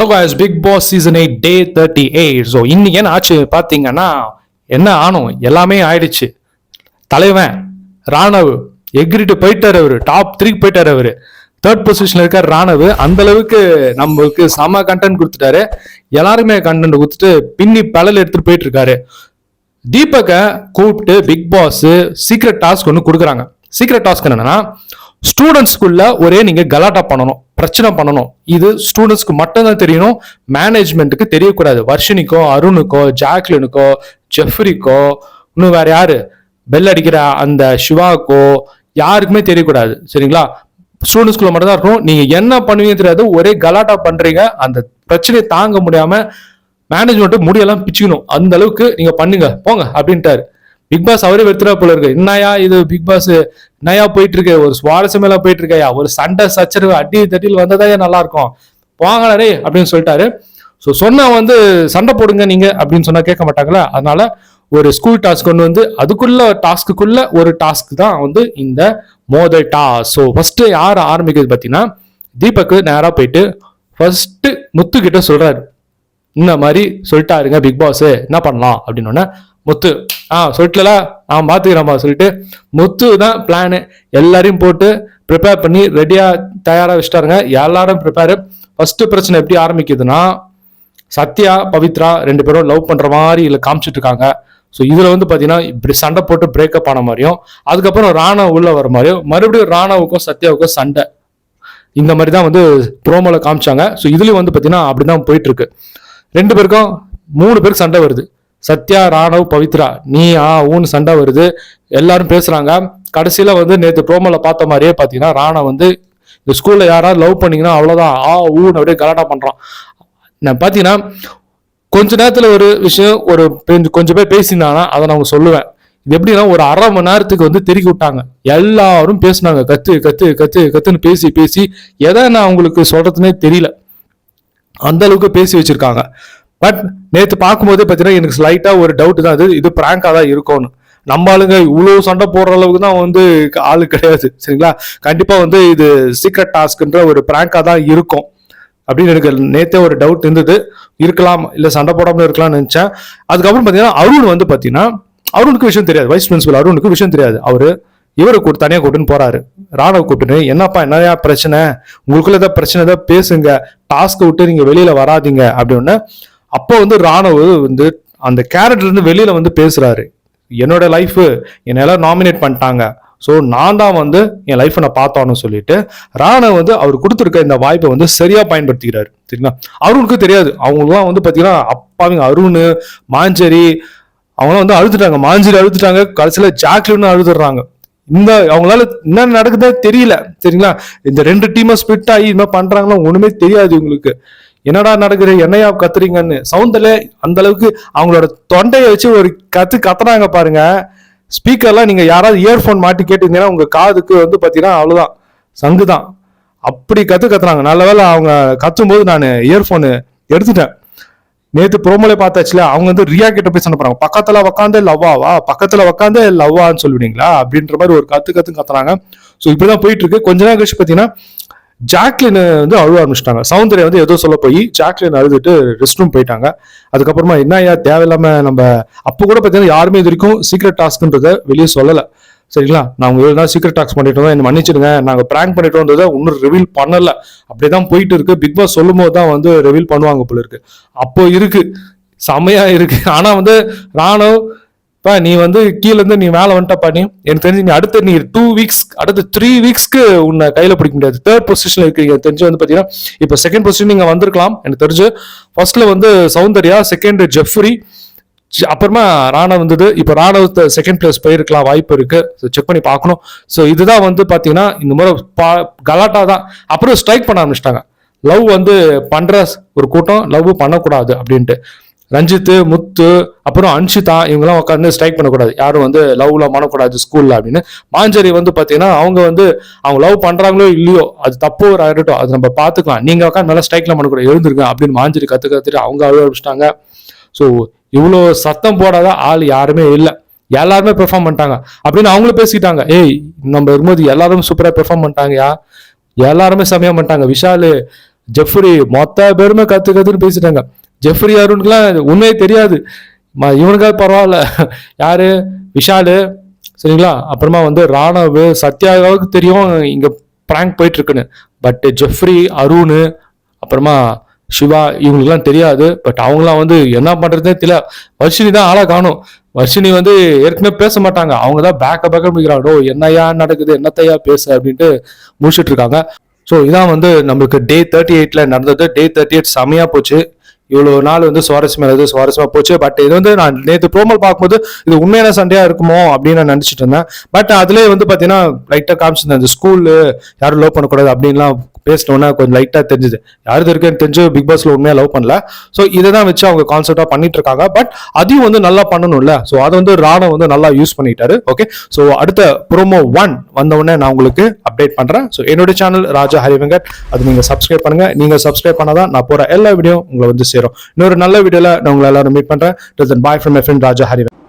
Hello Bigg Boss season eight day thirty eight so இன்னைக்கு என்ன ஆச்சு பார்த்தீங்கன்னா என்ன ஆனும்? எல்லாமே ஆயிடுச்சு. தலைவன் ராணவ் எகிரிட்டு போயிட்டார் அவரு. டாப் த்ரீ போயிட்டார் அவரு. தேர்ட் பொசிஷன்ல இருக்கார் ராணவ் அந்த அளவுக்கு நம்மளுக்கு செம கண்டென்ட் கொடுத்துட்டாரு. எல்லாருமே கண்டென்ட் கொடுத்துட்டு பின்னி பழல் எடுத்துட்டு போயிட்டு இருக்காரு தீபக்கை கூப்பிட்டு பிக் பாஸ் சீக்ரெட் டாஸ்க் ஒன்று கொடுக்குறாங்க. சீக்ரெட் டாஸ்க் என்னன்னா ஸ்டூடெண்ட்ஸ்குள்ள ஒரே நீங்க கலாட்டா பண்ணணும். பிரச்சனை பண்ணணும். இது ஸ்டூடெண்ட்ஸ்க்கு மட்டும்தான் தெரியணும். மேனேஜ்மெண்ட்டுக்கு தெரியக்கூடாது. வர்ஷினிக்கோ அருணுக்கோ ஜாக்லினுக்கோ ஜெஃப்ரிக்கோ இன்னும் வேற யாரு? பெல் அடிக்கிற அந்த சிவாக்கோ யாருக்குமே தெரியக்கூடாது. சரிங்களா? ஸ்டூடெண்ட்ஸ்குள்ள மட்டும் தான் இருக்கணும். நீங்க என்ன பண்ணுவீங்க தெரியாது. ஒரே கலாட்டா பண்றீங்க. அந்த பிரச்சனையை தாங்க முடியாம மேனேஜ்மெண்ட் முடியெல்லாம் பிச்சுக்கணும். அந்த அளவுக்கு நீங்க பண்ணுங்க. போங்க அப்படின்ட்டாரு. பிக் பாஸ் அவரே வெறுத்துறா போல இருக்கு. என்னையா இது பிக் பாஸ்? நயா போயிட்டு இருக்கு ஒரு சுவாரஸ்யமே போயிட்டு இருக்கையா ஒரு சண்டை சச்சரவு அடி தட்டியில் வந்ததா நல்லா இருக்கும் போங்கடா அப்படின்னு சொல்லிட்டாரு. ஸோ சொன்னா வந்து சண்டை போடுங்க நீங்க அப்படின்னு சொன்னா கேட்க மாட்டாங்களா? அதனால ஒரு ஸ்கூல் டாஸ்க் கொண்டு வந்து அதுக்குள்ள டாஸ்க்குள்ள ஒரு டாஸ்க் தான் வந்து இந்த மோதல் டாஸ் ஸோ ஃபர்ஸ்ட் யார் ஆரம்பிக்கிறது பார்த்தீங்கன்னா தீபக்கு நேராக போயிட்டு ஃபர்ஸ்ட் முத்து கிட்ட சொல்றாரு. இந்த மாதிரி சொல்லிட்டாருங்க பிக் பாஸ். என்ன பண்ணலாம்? அப்படின்னு முத்து. ஆ சொல்லிட்டல நான் பார்த்துக்கிறேன்ப்பா சொல்லிட்டு. முத்து தான் பிளானு எல்லாரையும் போட்டு ப்ரிப்பேர் பண்ணி ரெடியாக தயாராக வச்சுட்டாருங்க. எல்லாரும் ப்ரிப்பேர் ஃபஸ்ட்டு பிரச்சனை எப்படி ஆரம்பிக்குதுன்னா சத்யா பவித்ரா ரெண்டு பேரும் லவ் பண்ணுற மாதிரி இல்லை காமிச்சிட்டு இருக்காங்க. ஸோ இதில் வந்து பார்த்தீங்கன்னா இப்படி சண்டை போட்டு பிரேக்கப் ஆன மாதிரியும் அதுக்கப்புறம் ராணவ் உள்ளே வர மாதிரியும் மறுபடியும் ராணவுக்கும் சத்யாவுக்கும் சண்டை. இந்த மாதிரி தான் வந்து ப்ரோமோவில் காமிச்சாங்க. ஸோ இதுலேயும் வந்து பார்த்தீங்கன்னா அப்படி தான் போயிட்டுருக்கு ரெண்டு பேருக்கும் மூணு பேருக்கு சண்டை வருது. சத்யா ராணவ் பவித்ரா நீ ஆ ஊன்னு சண்டை வருது. எல்லாரும் பேசுறாங்க. கடைசியில வந்து நேற்று ப்ரோமோல பார்த்த மாதிரியே பாத்தீங்கன்னா ராணா வந்து இந்த ஸ்கூல்ல யாராவது லவ் பண்ணீங்கன்னா அவ்வளவுதான். ஆ ஊன்னு அப்படியே கலாட்டா பண்றான். நான் பாத்தீங்கன்னா கொஞ்ச நேரத்துல ஒரு விஷயம் ஒரு கொஞ்சம் கொஞ்சம் பேர் பேசியிருந்தாங்கன்னா அதை நான் அவங்க சொல்லுவேன். இது எப்படின்னா ஒரு அரை மணி நேரத்துக்கு வந்து தெருக்கி விட்டாங்க. எல்லாரும் பேசினாங்க. கத்து கத்து கத்து கத்துன்னு பேசி பேசி எதை நான் உங்களுக்கு சொல்றதுன்னே தெரியல. அந்த அளவுக்கு பேசி வச்சிருக்காங்க. பட் நேற்று பார்க்கும்போது பார்த்தீங்கன்னா எனக்கு ஸ்லைட்டாக ஒரு டவுட் தான். அது இது பிராங்காக தான் இருக்கும்னு. நம்ம ஆளுங்க இவ்வளோ சண்டை போடுற அளவுக்கு தான் வந்து ஆளு கிடையாது. சரிங்களா? கண்டிப்பாக வந்து இது சீக்ரெட் டாஸ்க்ன்ற ஒரு பிராங்காக தான் இருக்கும். அப்படின்னு எனக்கு நேற்றே ஒரு டவுட் இருந்தது. இருக்கலாம் இல்லை சண்டை போடாமல் இருக்கலாம்னு நினச்சேன். அதுக்கப்புறம் பார்த்தீங்கன்னா அருண் வந்து பார்த்தீங்கன்னா அருணுக்கு விஷயம் தெரியாது. வைஸ் பிரின்சிபல் அருணுக்கு விஷயம் தெரியாது. அவர் இவரை கூட்டு தனியாக கூட்டுன்னு போறாரு. ராணுவ கூட்டுன்னு என்னப்பா என்னையா பிரச்சனை? உங்களுக்குள்ள ஏதாவது பிரச்சனை ஏதாவது பேசுங்க. டாஸ்க்கை விட்டு நீங்கள் வெளியில் வராதீங்க. அப்படின்னு. அப்போ வந்து ராணுவ வந்து அந்த கேரட்லேருந்து வெளியில் வந்து பேசுகிறாரு என்னோட லைஃபு என்னை எல்லாம் நாமினேட் பண்ணிட்டாங்க. ஸோ நான் தான் வந்து என் லைஃப்பை நான் பார்த்தோன்னு சொல்லிட்டு ராணுவ வந்து அவர் கொடுத்துருக்க இந்த வாய்ப்பை வந்து சரியாக பயன்படுத்திக்கிறாரு. சரிங்களா? அருணுக்கு தெரியாது. அவங்களுக்குலாம் வந்து பார்த்தீங்கன்னா அப்பாவிங்க அருண் மாஞ்சரி அவங்களாம் வந்து அழுதுட்டாங்க. மாஞ்சரி அழுதுட்டாங்க. கடைசியில் ஜாக்லின்னு அழுதுடுறாங்க இந்த அவங்களால என்ன நடக்குதே தெரியல. சரிங்களா? இந்த ரெண்டு டீமை ஸ்பிட் ஆகி என்ன பண்றாங்களோ ஒன்றுமே தெரியாது இவங்களுக்கு. என்னடா நடக்குது? என்னையா கத்துறீங்கன்னு சவுண்டில் அந்த அளவுக்கு அவங்களோட தொண்டையை வச்சு ஒரு கத்து கத்துறாங்க பாருங்க. ஸ்பீக்கர்லாம் நீங்கள் யாராவது இயர்ஃபோன் மாட்டி கேட்டிருந்தீங்கன்னா உங்கள் காதுக்கு வந்து பார்த்தீங்கன்னா அவ்வளோதான் சங்கு தான். அப்படி கத்து கத்துறாங்க நல்ல வேளை அவங்க கத்தும்போது நான் இயர்ஃபோனு எடுத்துட்டேன். நேற்று ப்ரோமோலே பார்த்தாச்சுல அவங்க வந்து ரியா கிட்ட போய் சண்டை பக்கத்தில் பக்கத்துல உக்காந்து லவ்வாவா பக்கத்துல உக்காந்து லவ்வான்னு சொல்லுவீங்களா? அப்படின்ற மாதிரி ஒரு கத்து கத்து கத்துறாங்க ஸோ இப்படிதான் போயிட்டு இருக்கு. கொஞ்ச நேரம் கழிச்சு பார்த்தீங்கன்னா ஜாக்லின் வந்து அழுவ ஆரம்பிச்சிட்டாங்க. சௌந்தர்யா வந்து ஏதோ சொல்ல போய் ஜாக்லின் அழுதுட்டு ரெஸ்ட் ரூம் போயிட்டாங்க. அதுக்கப்புறமா என்ன ஐயா தேவையில்லாம நம்ம அப்போ கூட பார்த்தீங்கன்னா யாருமே இது வரைக்கும் சீக்ரெட் டாஸ்க்ன்றத வெளியே சொல்லலை. சரிங்களா? நான் உங்களுக்கு தான் சீக்ரெட் டாக்ஸ் பண்ணிட்டோம் என்ன மன்னிச்சிடுங்க. நாங்கள் பிராங்க் பண்ணிட்டோன்றதை இன்னும் ரிவீல் பண்ணல. அப்படிதான் போயிட்டு இருக்கு. பிக் பாஸ் சொல்லும் போது தான் வந்து ரிவீல் பண்ணுவாங்க போல இருக்கு. அப்போ இருக்கு. செமையா இருக்கு. ஆனா வந்து ராணுவ இப்போ நீ வந்து கீழேருந்து நீ மேலே வந்துட்டப்பா நீ. எனக்கு தெரிஞ்சு நீ அடுத்த நீ டூ வீக்ஸ் அடுத்த த்ரீ வீக்ஸ்க்கு உன்னை கையில் பிடிக்க முடியாது. தேர்ட் பொசிஷன் இருக்கீங்க தெரிஞ்சு வந்து பார்த்தீங்கன்னா இப்போ செகண்ட் பொசிஷன் நீங்கள் வந்திருக்கலாம். எனக்கு தெரிஞ்சு ஃபர்ஸ்ட்ல வந்து சௌந்தர்யா செகண்ட் ஜெஃப்ரி அப்புறமா ராணவ் வந்தது. இப்போ ராணவ் செகண்ட் பிளேஸ் போயிருக்கலாம். வாய்ப்பு இருக்கு. செக் பண்ணி பார்க்கணும். ஸோ இதுதான் வந்து பார்த்தீங்கன்னா இந்த முறை பா- கலாட்டா தான். அப்புறம் ஸ்ட்ரைக் பண்ண ஆரம்பிச்சிட்டாங்க. லவ் வந்து பண்ற ஒரு கூட்டம். லவ் பண்ணக்கூடாது அப்படின்ட்டு. ரஞ்சித்து முத்து அப்புறம் அன்ஷிதா இவங்கெல்லாம் உட்காந்து ஸ்ட்ரைக் பண்ணக்கூடாது. யாரும் வந்து லவ்ல மனக்கூடாது ஸ்கூல்ல அப்படின்னு. மாஞ்சரி வந்து பாத்தீங்கன்னா அவங்க வந்து அவங்க லவ் பண்றாங்களோ இல்லையோ அது தப்பு ஒரு ஆகட்டும் அது நம்ம பாத்துக்கலாம். நீங்க உட்காந்து நல்லா ஸ்ட்ரைக்ல பண்ணக்கூடாது. எழுந்திருங்க அப்படின்னு மாஞ்சரி கத்து கத்துட்டு அவங்க அழுவ ஆரம்பிச்சிட்டாங்க. ஸோ இவ்வளோ சத்தம் போடாத ஆள் யாருமே இல்லை. எல்லாருமே பெர்ஃபார்ம் பண்ணிட்டாங்க. அப்படின்னு அவங்களும் பேசிட்டாங்க ஏய் நம்ம இருக்கும்போது எல்லாரும் சூப்பராக பெர்ஃபார்ம் பண்ணிட்டாங்கயா? எல்லாருமே செமையா பண்ணிட்டாங்க. விஷாலு ஜெஃப்ரி மொத்த பேருமே கத்து கத்துன்னு பேசிட்டாங்க. ஜெஃப்ரி அருணுக்குலாம் உண்மையே தெரியாது. இவனுக்காக இவனுக்காவது பரவாயில்ல. யாரு? விஷாலு. சரிங்களா? அப்புறமா வந்து ராணவ் சத்யாவுக்கு தெரியும் இங்க பிராங்க் போயிட்டு இருக்குன்னு பட் ஜெஃப்ரி அருண் அப்புறமா சிவா இவங்களுக்குலாம் தெரியாது. பட் அவங்களாம் வந்து என்ன பண்றதுனே தெரியல. வர்ஷினி தான் ஆளா காணும். வர்ஷினி வந்து ஏற்கனவே பேச மாட்டாங்க. அவங்க தான் பேக்க பேக்க முடிக்கிறாங்க என்னையா நடக்குது? என்னத்தையா பேச? அப்படின்ட்டு முடிச்சுட்டு இருக்காங்க ஸோ இதான் வந்து நம்மளுக்கு டே தேர்ட்டி எயிட்ல நடந்தது. டே தேர்ட்டி எயிட் செமையா போச்சு. இவ்வளோ நாள் வந்து சுவாரஸ்யமா இருந்தது சுவாரஸ்யமாக போச்சு. பட் இது வந்து நான் நேற்று ப்ரோமல் பார்க்கும்போது இது உண்மையான சண்டையா இருக்குமோ அப்படின்னு நான் நினைச்சிட்டு இருந்தேன். பட் அதுலேயே வந்து பார்த்தீங்கன்னா லைட்டாக காமிச்சிருந்தேன். இந்த ஸ்கூலு யாரும் லோ பண்ணக்கூடாது அப்படின்லாம் பேசினோன்னா கொஞ்சம் லைட்டாக தெரிஞ்சுது. யார் இருக்குன்னு தெரிஞ்சு பிக் பாஸ்ல உண்மையாக லவ் பண்ணல. ஸோ இதை தான் வச்சு அவங்க கான்செப்டாக பண்ணிட்டு இருக்காங்க. பட் அதையும் வந்து நல்லா பண்ணணும்ல. ஸோ அதை வந்து ராணவ் வந்து நல்லா யூஸ் பண்ணிட்டாரு. ஓகே ஸோ அடுத்த ப்ரோமோ ஒன் வந்த உடனே நான் உங்களுக்கு அப்டேட் பண்ணுறேன் ஸோ என்னோட சேனல் ராஜா ஹரிவெங்கட் அது நீங்கள் சப்ஸ்கிரைப் பண்ணுங்க. நீங்கள் சப்ஸ்கிரைப் பண்ணாதான் நான் போகிற எல்லா வீடியோ உங்களை வந்து சேரும். இன்னொரு நல்ல வீடியோவில் நான் உங்களை எல்லாரும் மீட் பண்ணுறேன் bye from F Raja Harivenkat